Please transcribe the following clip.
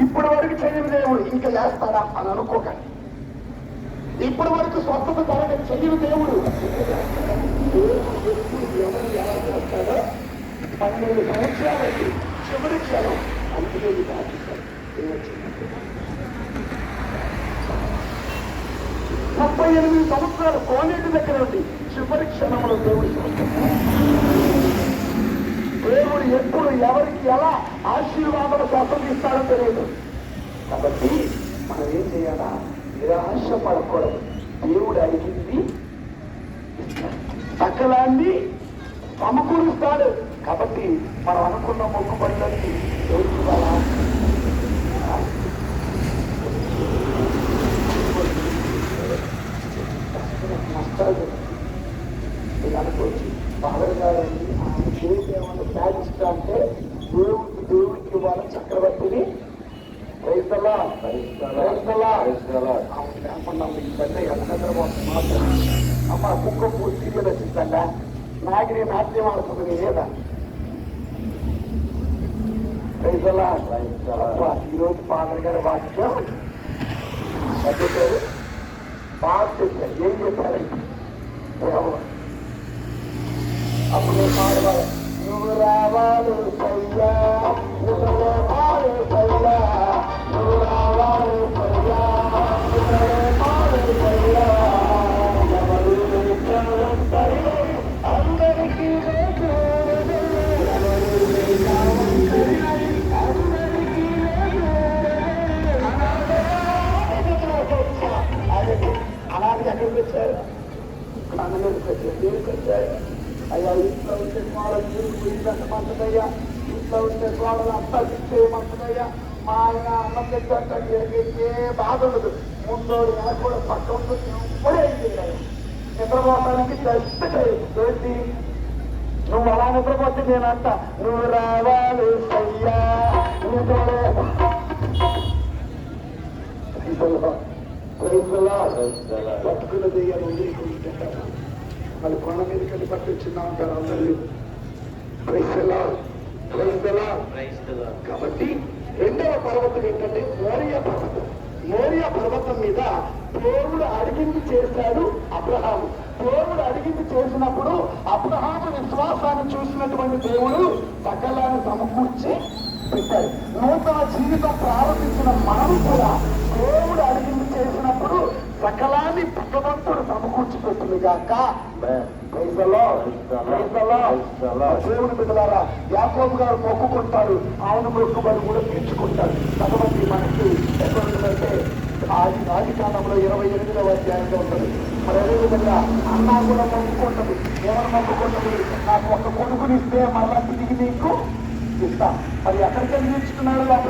ఇప్పటి వరకు చేయని దేవుడు ఇంకా చేస్తాడా అని అనుకోకండి. ఇప్పటి వరకు స్వస్థత జరగని చెయ్యని దేవుడు ఎవరు ఎలా చేస్తాడో పన్నెండు సంవత్సరాలకి చివరి క్షణం అందుకే ముప్పై ఎనిమిది సంవత్సరాలు కోనేటి దగ్గర ఉంది చివరి క్షణంలో దేవుడు దేవుడు ఎప్పుడు ఎవరికి ఎలా ఆశీర్వాదాలు తెలియదు కాబట్టి మనం ఏం చేయాలా? నిరాశ పడకూడదు దేవుడు అడిగింది సకలాన్ని సమకూరుస్తాడు. కాబట్టి మనం అనుకున్న మొక్కుబడులన్నీ దేవుడు రైతులా రైతులా అమ్మ కుక్క పూర్తి రచిస్తా నాగిరి నాట్యం ఆడుతుంది ఈరోజు ఫాదర్ గారి వాక్యం చెప్పారు బాగా చెప్పారు ఏం అప్పుడు నువ్వు రావాలి సయ్యా నువ్వు రావాలి సయ్యా అనాథ ఎక్కడికి వచ్చారు కన్నీళ్ళకి వచ్చారు దేనికి వచ్చారు అయ్యా ఇంట్లో ఉంటే కోడలు పోయిందంటమంటుందయ్యా ఇంట్లో ఉంటే కోడలు అంతా చేయమంటుందయ్యా మా ఆయన అన్నం తెచ్చాక ఏ బాధ ఉండదు. ముందోడు వెనకూడ పక్క ఉంటుంది ఇప్పుడే నిద్రపోవడానికి జస్ట్ ఏంటి? నువ్వు అలా నిద్రపోతే నేనంట నువ్వు రావాలి అయ్యా సయ్యా పట్టుకున్న దెయ్యాలు వదిలికుంటుంటారు మళ్ళీ కొండ మీద కట్టి పట్టించిందా ఉంటారు అందరూ. ప్రైసలా ప్రైసలా కాబట్టి రెండవ పర్వతం ఏంటంటే మోరియా పర్వతం. మోరియా పర్వతం మీద దేవుడు అడిగింది చేశాడు అబ్రహాము. దేవుడు అడిగింది చేసినప్పుడు అబ్రహాము విశ్వాసాన్ని చూసినటువంటి దేవుడు సకలాన్ని సమకూర్చి పెట్టాడు. నూతన జీవితం ప్రారంభించిన మనం కూడా దేవుడు అడిగింది సకలాన్ని పుట్టవంతుడు సమకూర్చి పెట్టింది కాక దేవుని బిడ్డలారా యాకోబు గారు మొక్కుకుంటారు. ఆయన మొక్కుబడి కూడా తీర్చుకుంటారు. భగవంతి మనకి ఎక్కడ ఉంటుందంటే ఆది ఆది కాలంలో ఇరవై ఎనిమిదవ అధ్యాయంలో ఉంటుంది. మరి అదేవిధంగా అన్నా కూడా మొక్కుకుంటది. ఎవరు మొక్కుకుంటది? నాకు ఒక కొడుకునిస్తే మళ్ళా తిరిగి నీకు ఇస్తా. మరి ఎక్కడికి తీర్చుకున్నాడు